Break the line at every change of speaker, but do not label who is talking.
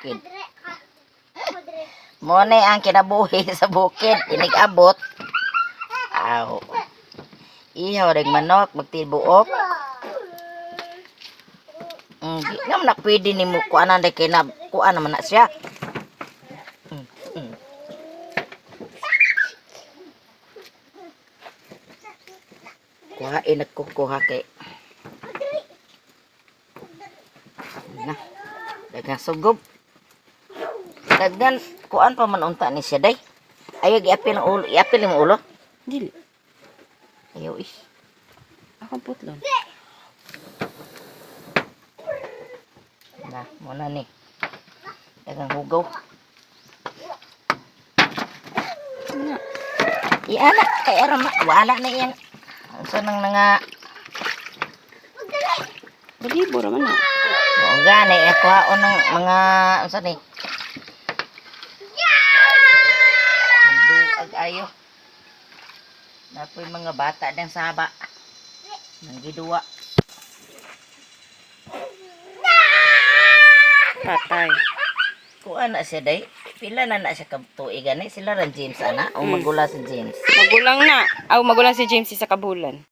bukid. Mo na ang kinabuhi sa bukid, inigabot. Aw. Ihaw ring manok, magtibuok. Mm, di naman na pwede ni mo kuanan de kay na kuan naman na siya. Mm, mm. Kuhain nagkukuha kay na dagang sugob daghan kuan pa man unta ni siya day? Ayaw giapil ang ulo iapil ang ulo?
Dili.
ayaw eh.
Akong putlon.
na muna ni. Dagang hugaw.
Nga.
iana kay aram na wala na yan sa nang nga
Balibo raman na.
Oo gani ako haon ng mga unsa ni Magduag ayo. Napoy mga bata dang saba. Nang giduwa.
Patay.
Kuan na siya day. Pila na na siya kabtuig gani sila ran James ana o
Mm.
magula si James.
Magulang na. Aw, magulang si James sa kabulan.